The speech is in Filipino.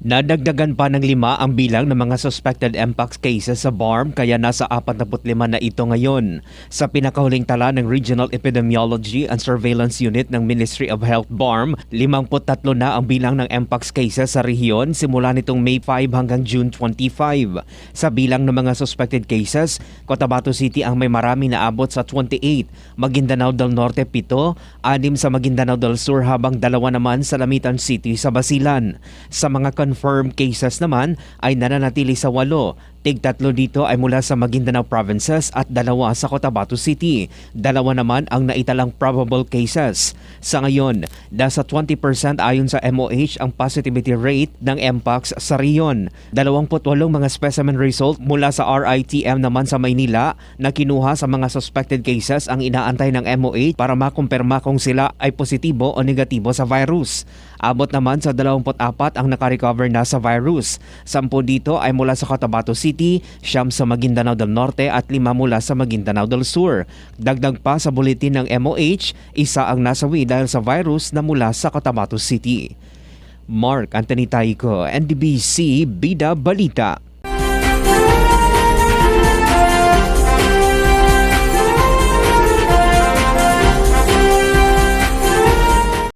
Nadagdagan pa ng lima ang bilang ng mga suspected mpox cases sa BARM kaya nasa 45 na ito ngayon. Sa pinakahuling tala ng Regional Epidemiology and Surveillance Unit ng Ministry of Health BARM, 53 na ang bilang ng mpox cases sa rehiyon simula nitong May 5 hanggang June 25. Sa bilang ng mga suspected cases, Cotabato City ang may marami na abot sa 28, Maguindanao del Norte 7, anim sa Maguindanao del Sur habang dalawa naman sa Lamitan City sa Basilan. Sa mga confirmed cases naman ay nananatili sa walo. Tig tatlo dito ay mula sa Maguindanao provinces at dalawa sa Cotabato City. Dalawa naman ang naitalang probable cases. Sa ngayon, nasa 20% ayon sa MOH ang positivity rate ng Mpox sa riyon. 28 mga specimen result mula sa RITM naman sa Maynila na kinuha sa mga suspected cases ang inaantay ng MOH para makumpirma kung sila ay positibo o negatibo sa virus. Abot naman sa 24 ang nakarecover na sa virus. Sampu dito ay mula sa Cotabato City, siyam sa Maguindanao del Norte at lima mula sa Maguindanao del Sur. Dagdag pa sa buletin ng MOH, isa ang nasawi dahil sa virus na mula sa Cotabato City. Mark Anthony Taico, NDBC Bida Balita.